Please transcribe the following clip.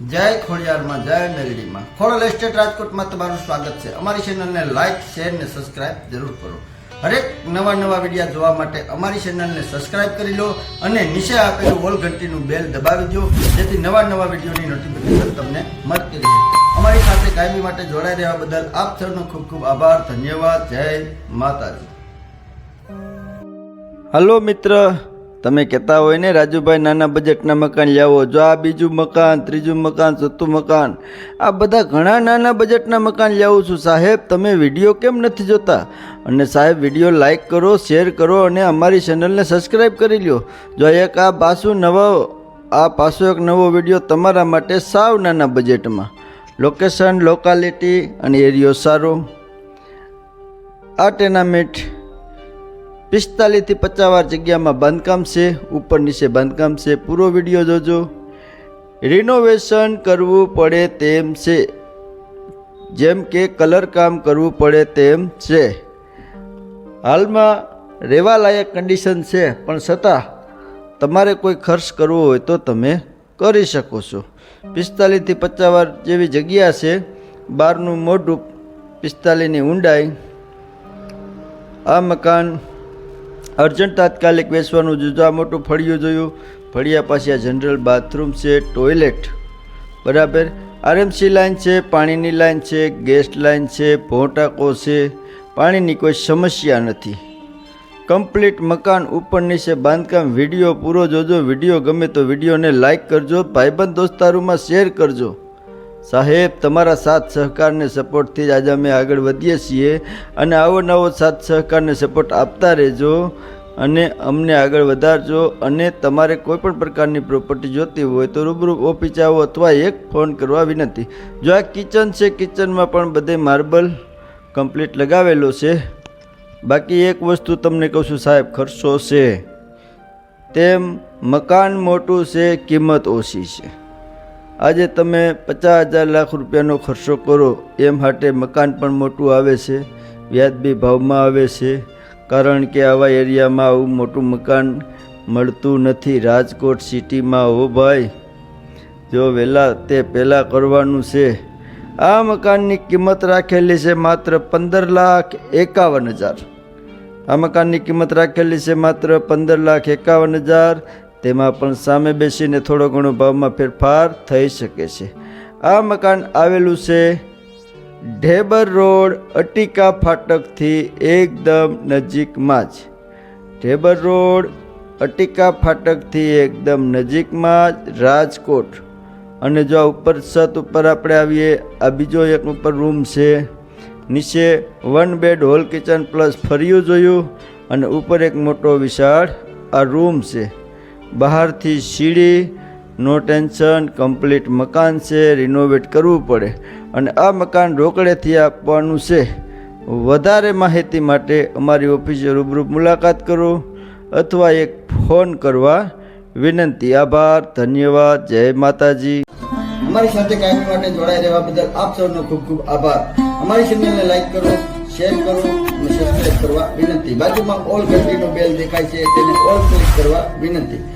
જય ખોડિયારમાં, જય મેલડીમાં ખોડલ એસ્ટેટ રાજકોટમાં તમારું સ્વાગત છે. અમારી ચેનલને લાઇક શેર ને સબસ્ક્રાઇબ જરૂર કરો. હરેક નવા નવા વિડીયા જોવા માટે અમારી ચેનલને સબસ્ક્રાઇબ કરી લો અને નીચે આપેલું ઓલ ઘંટીનું બેલ દબાવી દો, જેથી નવા નવા વિડીયોની નોટિફિકેશન તમને મળતી રહે. અમારી સાથે કાયમી માટે જોડાઈ રહેવા બદલ આપ સૌનો ખૂબ ખૂબ આભાર. ધન્યવાદ. જય માતાજી. હલો મિત્ર. તમે કહેતા હોય ને, રાજુભાઈ, નાના બજેટના મકાન લાવો જો આ બીજું મકાન, ત્રીજું મકાન, ચોથું મકાન, આ બધા ઘણા નાના બજેટના મકાન લાવું છું. સાહેબ, તમે વીડિયો કેમ નથી જોતા? અને સાહેબ, વીડિયો લાઇક કરો શેર કરો અને અમારી ચેનલને સબસ્ક્રાઈબ કરી લ્યો. જો એક આ પાછું નવો, આ પાછો એક નવો વીડિયો તમારા માટે સાવ નાના બજેટમાં લોકેશન લોકાલિટી અને એરિયો સારો. આ ટેનામેન્ટ પિસ્તાલીસથી પચાસ વાર જગ્યામાં બાંધકામ છે ઉપર નીચે બાંધકામ છે. પૂરો વીડિયો જોજો. રિનોવેશન કરવું પડે તેમ છે. જેમ કે કલર કામ કરવું પડે તેમ છે. હાલમાં રહેવાલાયક કન્ડિશન છે, પણ છતાં તમારે કોઈ ખર્ચ કરવો હોય તો તમે કરી શકો છો. પિસ્તાલીસથી પચાસ વાર જેવી જગ્યા છે બહારનું મોઢું પિસ્તાલીસની ઊંડાઈ. આ મકાન અર્જન્ટ તાત્કાલિક બેસવાનું જુદા મોટું ફળિયું જોયું. ફળિયા પાસે આ જનરલ બાથરૂમ છે, ટોયલેટ. બરાબર. આરએમસી લાઇન છે, પાણીની લાઇન છે, ગેસ લાઇન છે, ભોંટાકો છે. પાણીની કોઈ સમસ્યા નથી. કમ્પ્લીટ મકાન ઉપર નીચે બાંધકામ વીડિયો પૂરો જોજો. વીડિયો ગમે તો વિડીયોને લાઇક કરજો, ભાઈબંધ દોસ્તારોમાં શેર કરજો. સાહેબ, તમારા સાથ સહકારને સપોર્ટથી જ આજે અમે આગળ વધીએ છીએ અને આવો નવો સાથ સહકારને સપોર્ટ આપતા રહેજો અને અમને આગળ વધારજો અને તમારે કોઈ પણ પ્રકારની પ્રોપર્ટી જોતી હોય તો રૂબરૂ ઓફિસ આવો અથવા એક ફોન કરવા વિનંતી. જો આ કિચન છે કિચનમાં પણ બધે માર્બલ કમ્પ્લીટ લગાવેલો છે. બાકી એક વસ્તુ તમને કહું છું સાહેબ, ખર્ચો છે. તેમ મકાન મોટું છે, કિંમત ઓછી છે. આજે તમે પચાસ હજાર લાખ રૂપિયાનો ખર્ચો કરો એ માટે મકાન પણ મોટું આવે છે, વ્યાજબી ભાવમાં આવે છે, કારણ કે આવા એરિયામાં આવું મોટું મકાન મળતું નથી. રાજકોટ સિટીમાં હો ભાઈ, જો વહેલા તે પહેલાં કરવાનું છે. આ મકાનની કિંમત રાખેલી છે માત્ર પંદર લાખ એકાવન હજાર. આ મકાનની કિંમત રાખેલી છે માત્ર પંદર લાખ એકાવન હજાર. તેમાં પણ સામે બેસીને થોડો ઘણો ભાવમાં ફેરફાર થઈ શકે છે. આ મકાન આવેલું છે ઢેબર રોડ, અટિકા ફાટકથી એકદમ નજીકમાં જ. ઢેબર રોડ, અટિકા ફાટકથી એકદમ નજીકમાં જ રાજકોટ. અને જો આ ઉપર છત ઉપર આપણે આવીએ, આ બીજો એક ઉપર રૂમ છે. નીચે one bed hall kitchen plus ફર્યું જોયું અને ઉપર એક મોટો વિશાળ આ રૂમ છે. બહારથી સીડી, નો ટેન્શન, કમ્પ્લીટ મકાન છે, રિનોવેટ કરવું પડે. અને આ મકાન રોકડેથી આપવાનું છે. વધારે માહિતી માટે અમારી ઓફિસે રૂબરૂ મુલાકાત કરો અથવા એક ફોન કરવા વિનંતી. આભાર, ધન્યવાદ, જય માતાજી. અમારી સાથે કાયમી માટે જોડાઈ રહેવા બદલ આપ સૌનો ખૂબ ખૂબ આભાર. અમારી ચેનલને લાઈક કરો, શેર કરો અને સબસ્ક્રાઈબ કરવા વિનંતી. બાજુમાં ઓલ ઘંટીનો બેલ દેખાય છે, તેને ઓલ ક્લિક કરવા વિનંતી.